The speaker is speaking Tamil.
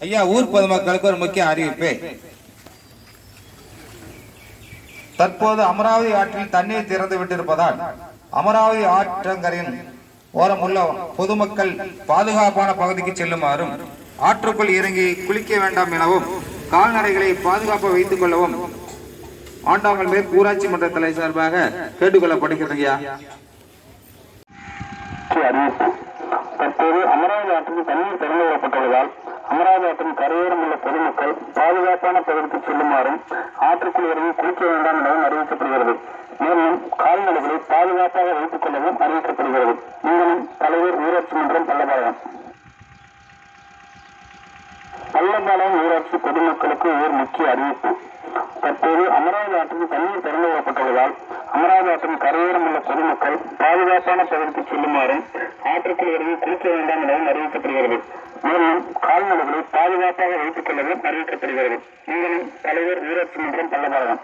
ஐயா ஊர் பொதுமக்களுக்கு ஒரு முக்கிய அறிவிப்பு. தற்போது அமராவதி ஆற்றில் தண்ணீர் திறந்து விட்டிருப்பதால் அமராவதி ஆற்றங்கரையின் ஓரம் உள்ள பொதுமக்கள் பாதுகாப்பான பகுதிக்கு செல்லுமாறும் ஆற்றுக்குள் இறங்கி குளிக்க வேண்டாம் எனவும் கால்நடைகளை பாதுகாப்பாக வைத்துக் கொள்ளவும் ஆண்டாங்கல் மேற்கு ஊராட்சி மன்ற தலை சார்பாக கேட்டுக்கொள்ளப்படுகிறது ஐயா. அறிவிப்பு தற்போது அமராவதி ஆற்றுக்கு தண்ணீர் திறந்து விடப்பட்டுள்ளதால் அமராவதி கரையோரம் உள்ள பொதுமக்கள் பாதுகாப்பான பகுதிக்கு செல்லுமாறும் ஆற்றுக்குள் இறங்கி குளிக்க வேண்டாம் எனவும் அறிவிக்கப்படுகிறது. மேலும் கால்நடைகளை பாதுகாப்பாக வைத்துக் கொள்ளவும் அறிவிக்கப்படுகிறது. நீங்களும் தலைவர் ஊராட்சி மன்றம் பல்லபாளையம். பல்லபாளையம் ஊராட்சி பொதுமக்களுக்கு ஓர் முக்கிய அறிவிப்பு. தற்போது அமராவதி ஆற்றுக்கு தண்ணீர் திறந்து விடப்பட்டுள்ளதால் அமராவதி ஆற்றின் கரையோரம் பொதுமக்கள் பாதுகாப்பான பகுதிக்கு செல்லுமாறும் ஆற்றுக்குள் இருந்து குளிக்க வேண்டாம் எனவும் அறிவிக்கப்படுகிறது. மேலும் கால்நடைகளை பாதுகாப்பாக வைத்துக் கொள்ளவும் அறிவிக்கப்படுகிறது. நீங்களும் தலைவர் ஊராட்சி மன்றம் பல்லபாளையம்